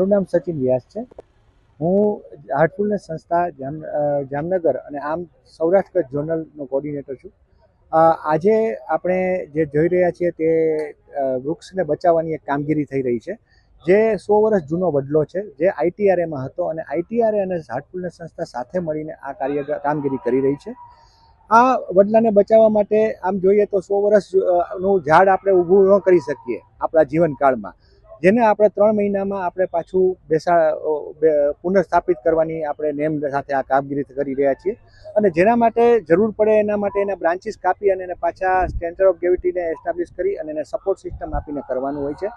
મારું નામ સચિન વ્યાસ છે. હું હાર્ટફુલનેસ સંસ્થા જામ જામનગર અને આમ સૌરાષ્ટ્ર ઝોનલનો કોર્ડિનેટર છું. આજે આપણે જે જોઈ રહ્યા છીએ તે વૃક્ષને બચાવવાની એક કામગીરી થઈ રહી છે. જે સો વર્ષ જૂનો વડલો છે, જે આઈટીઆરએમાં હતો અને આઈટીઆરએ અને હાર્ટફુલનેસ સંસ્થા સાથે મળીને આ કાર્ય કામગીરી કરી રહી છે. આ વડલાને બચાવવા માટે આમ જોઈએ તો સો વર્ષનું ઝાડ આપણે ઊભું ન કરી શકીએ આપણા જીવનકાળમાં. જેને આપણે ત્રણ મહિનામાં આપણે પાછું બેસા પુનઃસ્થાપિત કરવાની આપણે નેમ સાથે આ કામગીરી કરી રહ્યા છીએ. અને જેના માટે જરૂર પડે એના માટે એના બ્રાન્ચીસ કાપી અને એને પાછા સ્ટેન્ડર્ડ ઓફ ગ્રેવિટીને એસ્ટાબ્લિશ કરી અને એને સપોર્ટ સિસ્ટમ આપીને કરવાનું હોય છે.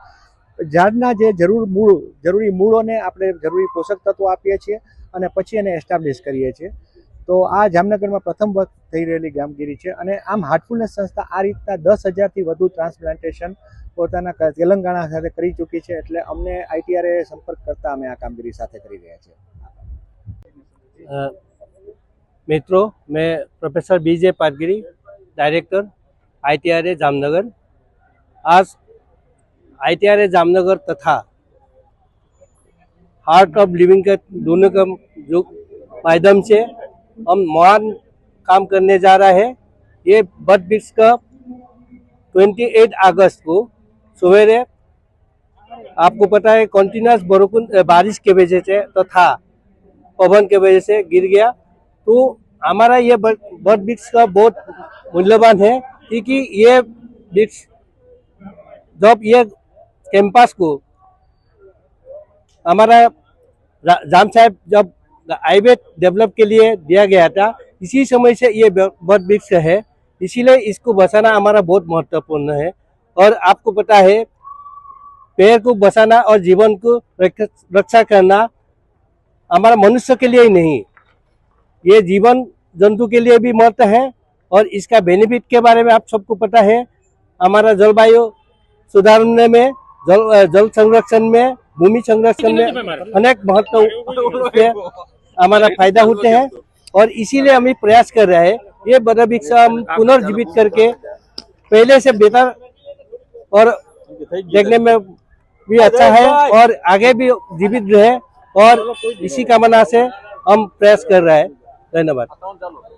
ઝાડના જે જરૂર મૂળ, જરૂરી મૂળોને આપણે જરૂરી પોષક તત્વો આપીએ છીએ અને પછી એને એસ્ટાબ્લિશ કરીએ છીએ. તો આ જામનગરમાં પ્રથમ વખત થઈ રહેલી કામગીરી છે અને આમ હાર્ટફુલનેસ સંસ્થા આ રીતના દસ હજારથી વધુ ટ્રાન્સપ્લાન્ટેશન પોતાના ક- તેલંગાણા સાથે કરી ચૂકી છે એટલે અમને આઈટીઆરએ સંપર્ક કરતા અમે આ કામગીરી સાથે કરી રહ્યા છીએ अ, मित्रों मैं professor BJ Patgiri director ITRA Jamnagar आज आईटीआरए जामनगर तथा हार्ट ऑफ लिविंग के दोनों का जो माध्यम से हम महान काम करने जा रहा है। ये बट वृक्ष का 28 अगस्त को सवेरे आपको पता है कंटिन्यूस बरकुन बारिश के वजह से तथा पवन के वजह से गिर गया। तो हमारा ये बट बट वृक्ष का बहुत मूल्यवान है क्योंकि ये वृक्ष जब ये कैंपस को हमारा रा- जाम साहब जब हाईवे डेवलप के लिए दिया गया था। इसी समय से ये ब- बट वृक्ष है। इसीलिए इसको बचाना हमारा बहुत महत्वपूर्ण है। और आपको पता है पेड़ को बचाना और जीवन को रक्षा करना हमारा मनुष्य के लिए ही नहीं। ये जीवन जंतु के लिए भी महत्व है और इसका बेनिफिट के बारे में आप सबको पता है। हमारा जलवायु सुधारने में जल जल संरक्षण में भूमि संरक्षण में अनेक महत्व हमारा फ़ायदा होते हैं और इसीलिए हम प्रयास कर रहे हैं। ये बड़ा वृक्ष हम पुनर्जीवित करके पहले से बेहतर और देखने में भी अच्छा है और आगे भी जीवित रहे और इसी कामना से हम प्रयास कर रहे हैं। धन्यवाद।